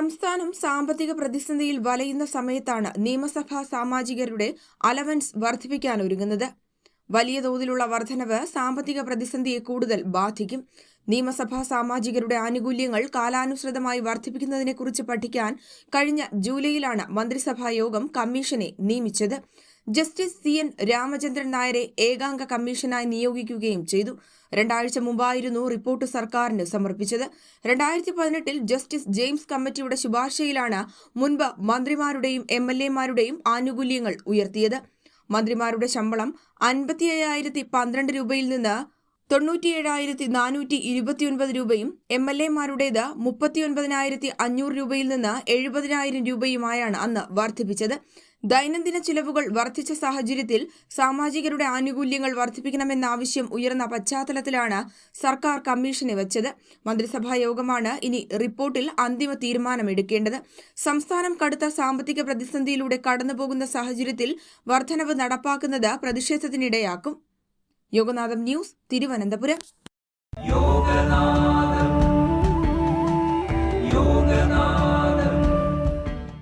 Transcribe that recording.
സംസ്ഥാനം സാമ്പത്തിക പ്രതിസന്ധിയിൽ വലയുന്ന സമയത്താണ് നിയമസഭാ സാമാജികരുടെ അലവൻസ് വർദ്ധിപ്പിക്കാൻ ഒരുങ്ങുന്നത് വലിയ തോതിലുള്ള വർധനവ് സാമ്പത്തിക പ്രതിസന്ധിയെ കൂടുതൽ ബാധിക്കും. നിയമസഭാ സാമാജികരുടെ ആനുകൂല്യങ്ങൾ കാലാനുസൃതമായി വർദ്ധിപ്പിക്കുന്നതിനെക്കുറിച്ച് പഠിക്കാൻ കഴിഞ്ഞ ജൂലൈയിലാണ് മന്ത്രിസഭാ യോഗം കമ്മീഷനെ നിയമിച്ചത്. ജസ്റ്റിസ് സി എൻ രാമചന്ദ്രൻ നായരെ ഏകാംഗ കമ്മീഷനായി നിയോഗിക്കുകയും ചെയ്തു. രണ്ടാഴ്ച മുമ്പായിരുന്നു റിപ്പോർട്ട് സർക്കാരിന് സമർപ്പിച്ചത്. രണ്ടായിരത്തി പതിനെട്ടിൽ ജസ്റ്റിസ് ജെയിംസ് കമ്മിറ്റിയുടെ ശുപാർശയിലാണ് മുൻപ് മന്ത്രിമാരുടെയും എം എൽ എമാരുടെയും ആനുകൂല്യങ്ങൾ ഉയർത്തിയത്. മന്ത്രിമാരുടെ ശമ്പളം അൻപത്തി അയ്യായിരത്തി പന്ത്രണ്ട് രൂപയിൽ നിന്ന് തൊണ്ണൂറ്റിയേഴായിരത്തി നാനൂറ്റി ഇരുപത്തിയൊൻപത് രൂപയും എം എൽ എമാരുടേത് മുപ്പത്തിയൊൻപതിനായിരത്തി അഞ്ഞൂറ് രൂപയിൽ നിന്ന് എഴുപതിനായിരം രൂപയുമായാണ് അന്ന് വർദ്ധിപ്പിച്ചത്. ദൈനംദിന ചിലവുകൾ വർദ്ധിച്ച സാഹചര്യത്തിൽ സാമാജികരുടെ ആനുകൂല്യങ്ങൾ വർദ്ധിപ്പിക്കണമെന്ന ആവശ്യം ഉയർന്ന പശ്ചാത്തലത്തിലാണ് സർക്കാർ കമ്മീഷനെ വെച്ചത്. മന്ത്രിസഭാ യോഗമാണ് ഇനി റിപ്പോർട്ടിൽ അന്തിമ തീരുമാനമെടുക്കേണ്ടത്. സംസ്ഥാനം കടുത്ത സാമ്പത്തിക പ്രതിസന്ധിയിലൂടെ കടന്നുപോകുന്ന സാഹചര്യത്തിൽ വർധനവ് നടപ്പാക്കുന്നത് പ്രതിഷേധത്തിനിടയാക്കും. യോഗനാഥം ന്യൂസ് തിരുവനന്തപുരം. യോഗനാഥം യോഗനാഥം.